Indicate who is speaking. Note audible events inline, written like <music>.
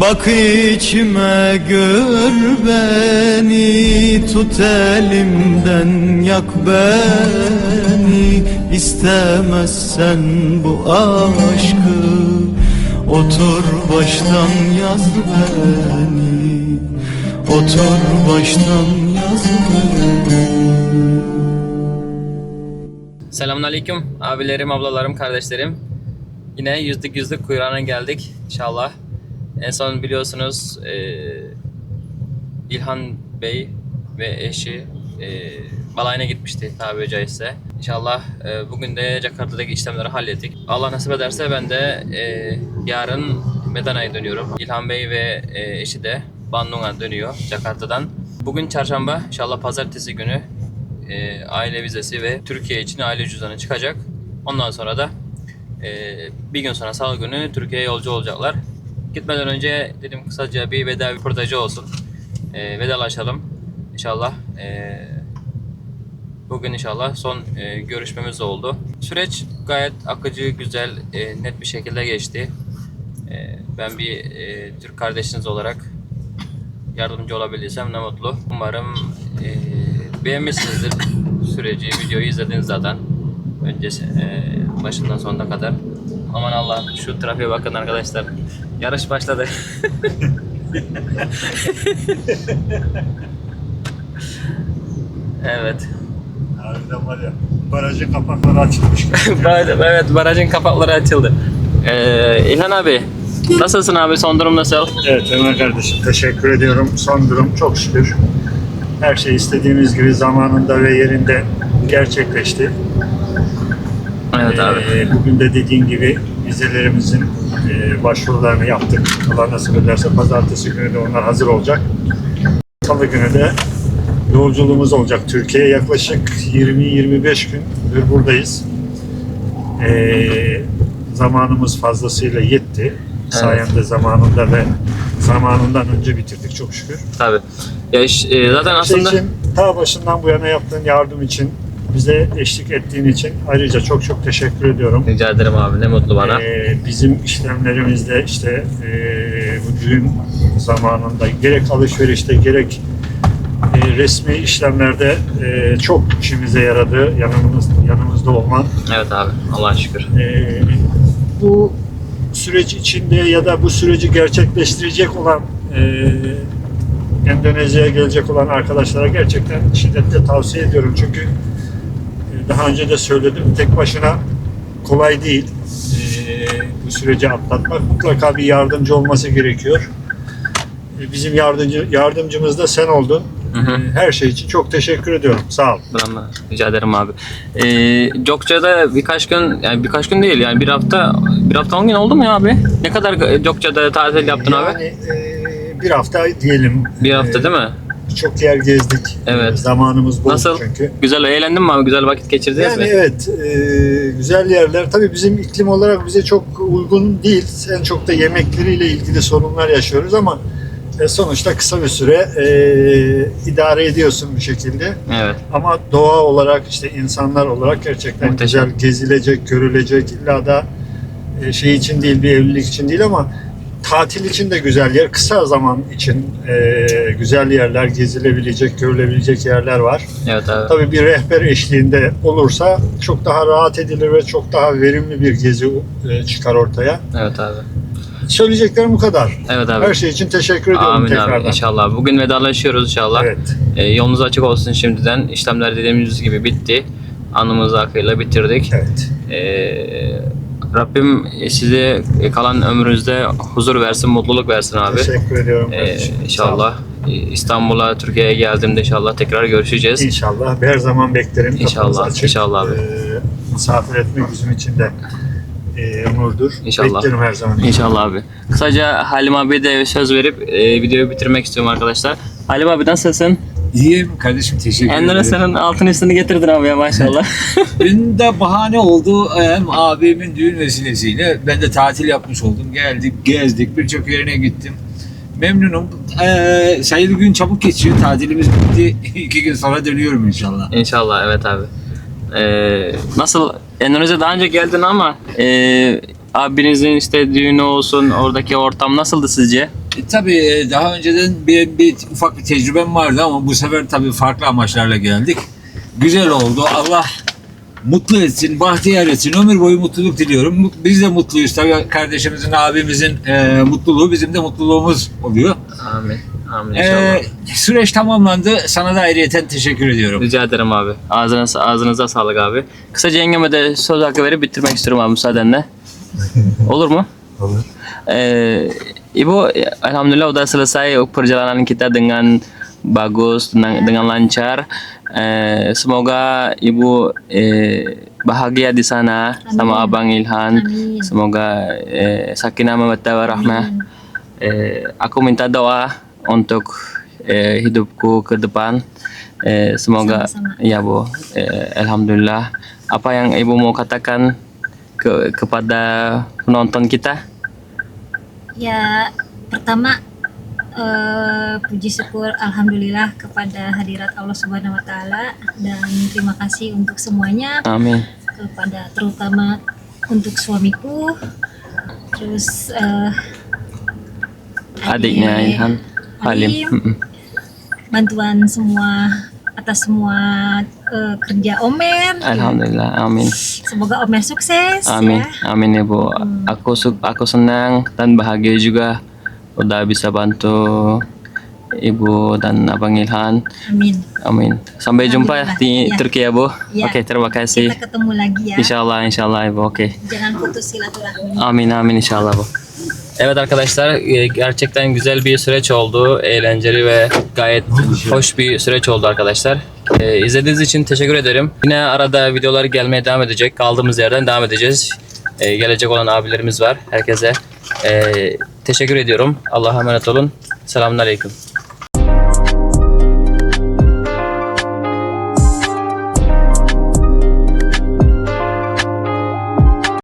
Speaker 1: Bak içime gör beni Tut elimden yak beni İstemezsen bu aşkı Otur baştan yaz beni Otur baştan yaz beni
Speaker 2: Selamünaleyküm abilerim, ablalarım, kardeşlerim. Yine yüzlük yüzlük kuyruğuna geldik inşallah. En son biliyorsunuz eee, İlhan Bey ve eşi eee balayına gitmişti tabi caizse. İnşallah eee, bugün de Jakarta'daki işlemleri hallettik. Allah nasip ederse ben de eee, yarın Medana'ya dönüyorum. İlhan Bey ve eee, eşi de Bandung'a dönüyor Jakarta'dan. Bugün çarşamba, inşallah pazartesi günü e, aile vizesi ve Türkiye için aile cüzdanı çıkacak. Ondan sonra da e, bir gün sonra salı günü Türkiye'ye yolcu olacaklar. Gitmeden önce dedim kısaca bir veda röportajı olsun. E, vedalaşalım inşallah. E, bugün inşallah son e, görüşmemiz oldu. Süreç gayet akıcı, güzel, e, net bir şekilde geçti. E, ben bir e, Türk kardeşiniz olarak yardımcı olabildiysem ne mutlu. Umarım eee, beğenmişsinizdir süreci, videoyu izlediniz zaten. Öncesi eee, başından sonuna kadar. Aman Allah şu trafiğe bakın arkadaşlar. Yarış başladı. evet.
Speaker 3: Harbiden var ya barajın kapakları açılmış. <laughs>
Speaker 2: evet, evet barajın kapakları açıldı. Eee İlhan abi nasılsın abi son durum nasıl?
Speaker 3: evet Ömer kardeşim teşekkür ediyorum. Son durum çok şükür. Her şey istediğimiz gibi zamanında ve yerinde gerçekleşti.
Speaker 2: Evet abi.
Speaker 3: Ee, bugün de dediğin gibi vizelerimizin e, başvurularını yaptık. Allah nasip ederse pazartesi günü de onlar hazır olacak. Salı günü de yolculuğumuz olacak. Türkiye'ye yaklaşık 20-25 gündür buradayız. Ee, zamanımız fazlasıyla yetti. Sayende zamanında ve zamanından önce bitirdik çok şükür.
Speaker 2: Tabii. Ya iş- e, zaten
Speaker 3: şey
Speaker 2: aslında
Speaker 3: için, ta başından bu yana yaptığın yardım için, bize eşlik ettiğin için ayrıca çok çok teşekkür ediyorum.
Speaker 2: rica ederim abi ne mutlu bana.
Speaker 3: Ee, bizim işlemlerimizde işte e, bu düğün zamanında gerek alışverişte gerek e, resmi işlemlerde e, çok işimize yaradı yanımız, yanımızda olman.
Speaker 2: Evet abi Allah'a şükür.
Speaker 3: Ee, bu süreç içinde ya da bu süreci gerçekleştirecek olan e, Endonezya'ya gelecek olan arkadaşlara gerçekten şiddetle tavsiye ediyorum çünkü e, daha önce de söyledim tek başına kolay değil e, bu süreci atlatmak mutlaka bir yardımcı olması gerekiyor. E, Bizim yardımcı yardımcımız da sen oldun.
Speaker 2: Hı hı.
Speaker 3: E, Her şey için çok teşekkür ediyorum. Sağ ol.
Speaker 2: Ben rica ederim abi. Ee, Jokça'da birkaç gün, yani birkaç gün değil yani bir hafta, bir hafta on gün oldu mu ya abi? Ne kadar Jokça'da tatil yaptın abi?
Speaker 3: Yani e, bir hafta diyelim.
Speaker 2: Bir hafta
Speaker 3: E,
Speaker 2: değil mi?
Speaker 3: Çok yer gezdik.
Speaker 2: Evet.
Speaker 3: Zamanımız bol
Speaker 2: Nasıl?
Speaker 3: çünkü.
Speaker 2: Güzel eğlendin mi abi? Güzel vakit geçirdiniz
Speaker 3: Yani
Speaker 2: mi?
Speaker 3: evet, e, güzel yerler. Tabii bizim iklim olarak bize çok uygun değil. En çok da yemekleriyle ilgili sorunlar yaşıyoruz ama e, sonuçta kısa bir süre e, idare ediyorsun bir şekilde.
Speaker 2: Evet.
Speaker 3: Ama doğa olarak işte insanlar olarak gerçekten
Speaker 2: Muhteşem.
Speaker 3: güzel gezilecek, görülecek. İlla da e, şey için değil, bir evlilik için değil ama tatil için de güzel yer. Kısa zaman için e, güzel yerler, gezilebilecek, görülebilecek yerler var.
Speaker 2: Evet abi.
Speaker 3: Tabii bir rehber eşliğinde olursa çok daha rahat edilir ve çok daha verimli bir gezi e, çıkar ortaya.
Speaker 2: Evet abi.
Speaker 3: Söyleyeceklerim bu kadar.
Speaker 2: Evet abi.
Speaker 3: Her şey için teşekkür ediyorum
Speaker 2: Amin
Speaker 3: tekrardan.
Speaker 2: abi inşallah. Bugün vedalaşıyoruz inşallah.
Speaker 3: Evet.
Speaker 2: Ee, yolunuz açık olsun şimdiden. İşlemler dediğimiz gibi bitti. Anımızı akıyla bitirdik.
Speaker 3: Evet.
Speaker 2: Ee, Rabbim size kalan ömrünüzde huzur versin, mutluluk versin abi.
Speaker 3: Teşekkür ediyorum.
Speaker 2: Ee, inşallah Ee, İstanbul'a, Türkiye'ye geldiğimde inşallah tekrar görüşeceğiz.
Speaker 3: İnşallah. Her zaman beklerim.
Speaker 2: İnşallah,
Speaker 3: açık.
Speaker 2: inşallah abi.
Speaker 3: Ee, misafir etmek bizim için de e, onurdur.
Speaker 2: İnşallah.
Speaker 3: Beklerim her zaman.
Speaker 2: İnşallah abi. Kısaca Halim abi de söz verip e, videoyu bitirmek istiyorum arkadaşlar. Halim abi nasılsın?
Speaker 4: İyiyim kardeşim teşekkür ederim.
Speaker 2: Endonezya'nın altın üstünü getirdin abi ya maşallah. <laughs>
Speaker 4: Dün de bahane oldu hem abimin düğün vesilesiyle ben de tatil yapmış oldum. Geldik, gezdik, birçok yerine gittim. Memnunum. Ee, sayılı gün çabuk geçiyor. Tatilimiz bitti. <laughs> İki gün sonra dönüyorum inşallah.
Speaker 2: İnşallah evet abi. Ee, nasıl Endonezya daha önce geldin ama e, abinizin işte düğünü olsun oradaki ortam nasıldı sizce?
Speaker 4: E, tabii e, daha önceden bir, bir ufak bir tecrübem vardı ama bu sefer tabii farklı amaçlarla geldik. Güzel oldu. Allah mutlu etsin, bahtiyar etsin. Ömür boyu mutluluk diliyorum. Biz de mutluyuz tabii. Kardeşimizin, abimizin e, mutluluğu bizim de mutluluğumuz oluyor.
Speaker 2: Amin. Amin inşallah.
Speaker 4: E, süreç tamamlandı. Sana da ayrıyeten teşekkür ediyorum.
Speaker 2: Rica ederim abi. Ağzına, ağzınıza sağlık abi. Kısaca yengeme de söz hakkı verip bitirmek istiyorum abi müsaadenle. <laughs> Olur mu?
Speaker 3: Olur.
Speaker 2: Eh, Ibu, alhamdulillah udah selesai perjalanan kita dengan bagus, dengan, dengan lancar. Eh, semoga ibu eh, bahagia di sana sama
Speaker 5: Amin.
Speaker 2: abang Ilhan.
Speaker 5: Amin.
Speaker 2: Semoga eh, sakinah mawaddah warahmah. Eh, aku minta doa untuk eh, hidupku ke depan. Eh, semoga
Speaker 5: Sama-sama.
Speaker 2: ya bu, eh, alhamdulillah. Apa yang ibu mau katakan ke kepada penonton kita?
Speaker 5: Ya, pertama eh, puji syukur alhamdulillah kepada hadirat Allah Subhanahu wa taala dan terima kasih untuk semuanya
Speaker 2: Amin.
Speaker 5: kepada terutama untuk suamiku terus eh,
Speaker 2: Adiknya
Speaker 5: adik-
Speaker 2: Ilhan, Halim.
Speaker 5: Bantuan semua atas semua eh, kerja Omer.
Speaker 2: Alhamdulillah, amin.
Speaker 5: Semoga Omer sukses
Speaker 2: Amin,
Speaker 5: ya.
Speaker 2: amin ya bu. Aku aku senang dan bahagia juga udah bisa bantu ibu dan abang Ilhan.
Speaker 5: Amin.
Speaker 2: Amin. Sampai jumpa
Speaker 5: Alhamdulillah.
Speaker 2: di
Speaker 5: Ya.
Speaker 2: Turki ya bu.
Speaker 5: Ya.
Speaker 2: Oke, terima kasih.
Speaker 5: Kita ketemu lagi ya.
Speaker 2: İnşallah, inşallah ibu. Oke.
Speaker 5: Jangan putus silaturahmi.
Speaker 2: Amin amin inşallah bu. Evet arkadaşlar e, gerçekten güzel bir süreç oldu. Eğlenceli ve gayet hoş bir süreç oldu arkadaşlar. Ee, izlediğiniz için teşekkür ederim. Yine arada videolar gelmeye devam edecek. Kaldığımız yerden devam edeceğiz. Ee, gelecek olan abilerimiz var. Herkese e, teşekkür ediyorum. Allah'a emanet olun. Selamun Aleyküm.